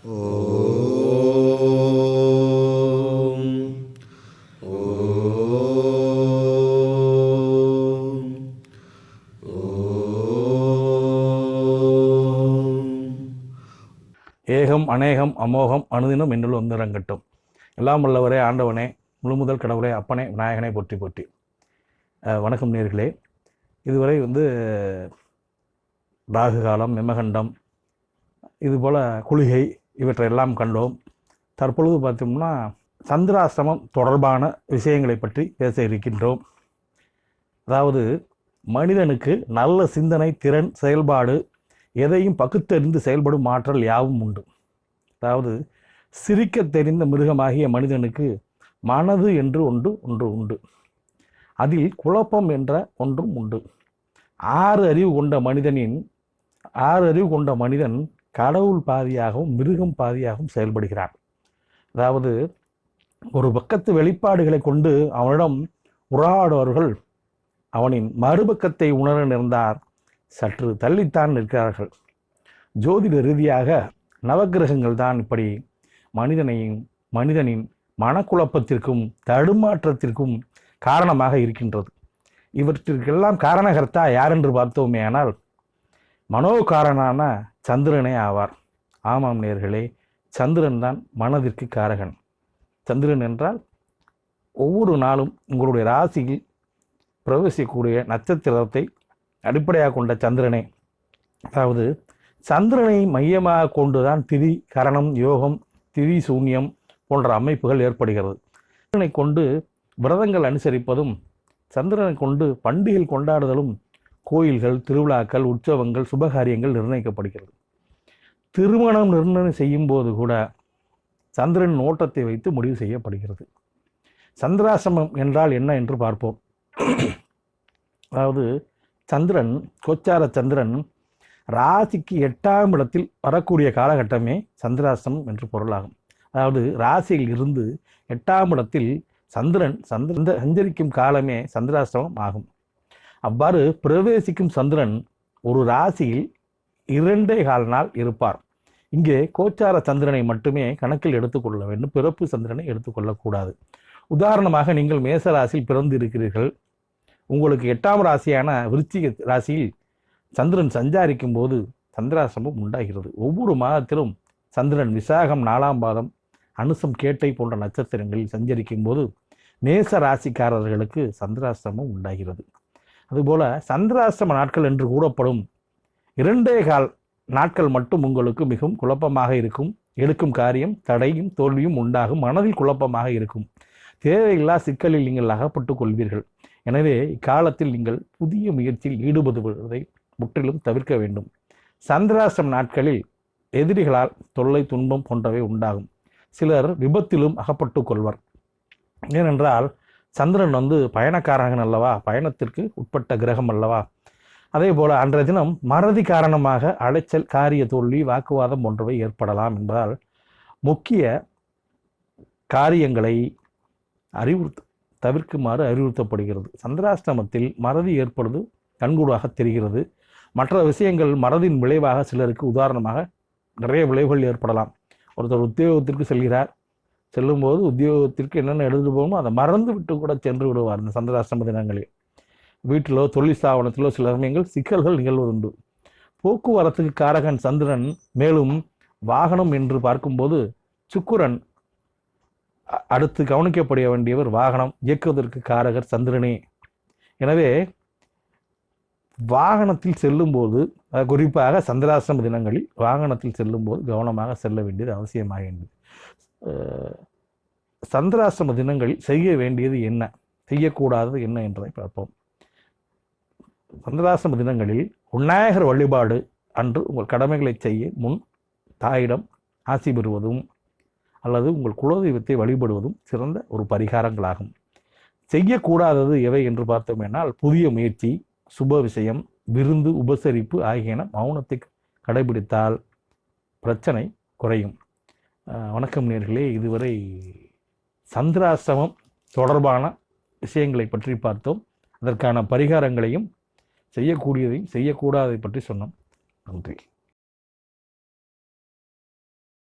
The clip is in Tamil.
ஓம் ஓம் ஏகம் அநேகம் அமோகம் அனுதினம் என்னுள் வந்திறங்கட்டும். எல்லாம் உள்ளவரே ஆண்டவனே முழுமுதல் கடவுளே அப்பனே விநாயகனை போற்றி போற்றி. வணக்கம் நேர்களே. இதுவரை வந்து ராகு காலம் மிமகண்டம் இதுபோல் குளிகை இவற்றையெல்லாம் கண்டோம். தற்பொழுது பார்த்தோம்னா சந்திராசிரமம் தொடர்பான விஷயங்களை பற்றி பேச இருக்கின்றோம். அதாவது மனிதனுக்கு நல்ல சிந்தனை திறன் செயல்பாடு எதையும் பகுத்தறிந்து செயல்படும் ஆற்றல் யாவும் உண்டு. அதாவது சிரிக்க தெரிந்த மிருகமாகிய மனிதனுக்கு மனது என்று ஒன்று ஒன்று உண்டு. அதில் குழப்பம் என்ற ஒன்றும் உண்டு. ஆறு அறிவு கொண்ட மனிதனின் ஆறு அறிவு கொண்ட மனிதன் கடவுள் பாதியாகவும் மிருகம் பாதியாகவும் செயல்படுகிறான் அதாவது ஒரு பக்கத்து வெளிப்பாடுகளை கொண்டு அவனிடம் உறாடுவர்கள் அவனின் மறுபக்கத்தை உணர நேர்ந்தார் சற்று தள்ளித்தான் நிற்கிறார்கள். ஜோதிட ரீதியாக நவக்கிரகங்கள் தான் இப்படி மனிதனையும் மனிதனின் மனக்குழப்பத்திற்கும் தடுமாற்றத்திற்கும் காரணமாக இருக்கின்றது. இவற்றிற்கெல்லாம் காரணகர்த்தா யார் என்று பார்த்தோமே ஆனால் மனோகாரனான சந்திரனே ஆவார். ஆமாம் நேர்களே சந்திரன் தான் மனதிற்கு காரகன். சந்திரன் என்றால் ஒவ்வொரு நாளும் உங்களுடைய ராசியில் பிரவேசிக்கக்கூடிய நட்சத்திரத்தை அடிப்படையாக கொண்ட சந்திரனே. அதாவது சந்திரனை மையமாக கொண்டுதான் திதி கரணம் யோகம் திதி சூன்யம் போன்ற அமைப்புகள் ஏற்படுகிறது. சந்திரனை கொண்டு விரதங்கள் அனுசரிப்பதும் சந்திரனை கொண்டு பண்டிகைகள் கொண்டாடுதலும் கோயில்கள் திருவிழாக்கள் உற்சவங்கள் சுபகாரியங்கள் நிர்ணயிக்கப்படுகிறது. திருமணம் நிர்ணயம் செய்யும் போது கூட சந்திரன் ஓட்டத்தை வைத்து முடிவு செய்யப்படுகிறது. சந்திராசிரமம் என்றால் என்ன என்று பார்ப்போம். அதாவது சந்திரன் கோச்சார சந்திரன் ராசிக்கு எட்டாம் இடத்தில் வரக்கூடிய காலகட்டமே சந்திராசிரமம் என்று பொருளாகும். அதாவது ராசியில் இருந்து எட்டாம் இடத்தில் சந்திரன் சந்திர சஞ்சரிக்கும் காலமே சந்திராசிரமம் ஆகும். அவ்வாறு பிரவேசிக்கும் சந்திரன் ஒரு ராசியில் இரண்டே கால் நாள் இருப்பார். இங்கே கோச்சார சந்திரனை மட்டுமே கணக்கில் எடுத்துக்கொள்ள வேண்டும். பிறப்பு சந்திரனை எடுத்துக்கொள்ளக்கூடாது உதாரணமாக நீங்கள் மேச ராசியில் பிறந்து இருக்கிறீர்கள் உங்களுக்கு எட்டாம் ராசியான விருச்சிக ராசியில் சந்திரன் சஞ்சாரிக்கும் போது சந்திராசிரமம் உண்டாகிறது. ஒவ்வொரு மாதத்திலும் சந்திரன் விசாகம் நாலாம் பாதம் அனுசம் கேட்டை போன்ற நட்சத்திரங்களில் சஞ்சரிக்கும் போது மேச ராசிக்காரர்களுக்கு சந்திராசிரமம் உண்டாகிறது. அதுபோல சந்திராசிரம நாட்கள் என்று கூறப்படும் இரண்டே கால் நாட்கள் மட்டும் உங்களுக்கு மிகவும் குழப்பமாக இருக்கும் எடுக்கும் காரியம் தடையும் தோல்வியும் உண்டாகும் மனதில் குழப்பமாக இருக்கும். தேவையில்லா சிக்கலில் நீங்கள் அகப்பட்டுக் கொள்வீர்கள். எனவே இக்காலத்தில் நீங்கள் புதிய முயற்சியில் ஈடுபடுவதை முற்றிலும் தவிர்க்க வேண்டும். சந்திராசிரம நாட்களில் எதிரிகளால் தொல்லை துன்பம் போன்றவை உண்டாகும். சிலர் விபத்திலும் அகப்பட்டுக் கொள்வர். ஏனென்றால் சந்திரன் வந்து பயணக்காரகன் அல்லவா? பயணத்திற்கு உட்பட்ட கிரகம் அல்லவா? அதே போல் அன்றைய தினம் மறதி காரணமாக அலைச்சல் காரிய தோல்வி வாக்குவாதம் போன்றவை ஏற்படலாம் என்பதால் முக்கிய காரியங்களை அறிவுறுத்து தவிர்க்குமாறு அறிவுறுத்தப்படுகிறது. சந்திராஷ்டமத்தில் மறதி ஏற்படுவது கண்கூடாக தெரிகிறது. மற்ற விஷயங்கள் மறதியின் விளைவாக சிலருக்கு உதாரணமாக நிறைய விளைவுகள் ஏற்படலாம். ஒருத்தர் உத்தியோகத்திற்கு செல்கிறார் செல்லும்போது உத்தியோகத்திற்கு என்னென்ன எடுத்துட்டு போகணுமோ அதை மறந்து விட்டு கூட சென்று விடுவார் இந்த சந்திராஷ்டம தினங்களில். வீட்டிலோ தொழில் ஸ்தாபனத்திலோ சில சமயங்கள் சிக்கல்கள் நிகழ்வதுண்டு. போக்குவரத்துக்கு காரகன் சந்திரன் மேலும் வாகனம் என்று பார்க்கும்போது சுக்குரன் அடுத்து கவனிக்கப்பட வேண்டியவர் வாகனம் இயக்குவதற்கு காரகர் சந்திரனே. எனவே வாகனத்தில் செல்லும்போது குறிப்பாக சந்திராசிரம தினங்களில் வாகனத்தில் செல்லும்போது கவனமாக செல்ல வேண்டியது அவசியமாகின்றது. சந்திராசிரம தினங்களில் செய்ய வேண்டியது என்ன? செய்யக்கூடாதது என்ன என்பதை பார்ப்போம். சந்திராசிரம தினங்களில் விநாயகர் வழிபாடு அன்று உங்கள் கடமைகளை செய்ய முன் தாயிடம் ஆசி பெறுவதும் அல்லது உங்கள் குலதெய்வத்தை வழிபடுவதும் சிறந்த ஒரு பரிகாரங்களாகும். செய்யக்கூடாதது எவை என்று பார்த்தோமேனால் புதிய முயற்சி சுப விஷயம் விருந்து உபசரிப்பு ஆகியன மௌனத்தை கடைபிடித்தால் பிரச்சனை குறையும். வணக்கம் நேர்களே. இதுவரை சந்திராசிரமம் தொடர்பான விஷயங்களை பற்றி பார்த்தோம். அதற்கான பரிகாரங்களையும் செய்யக்கூடியதையும் செய்யக்கூடாதை பற்றி சொன்னோம். நன்றி.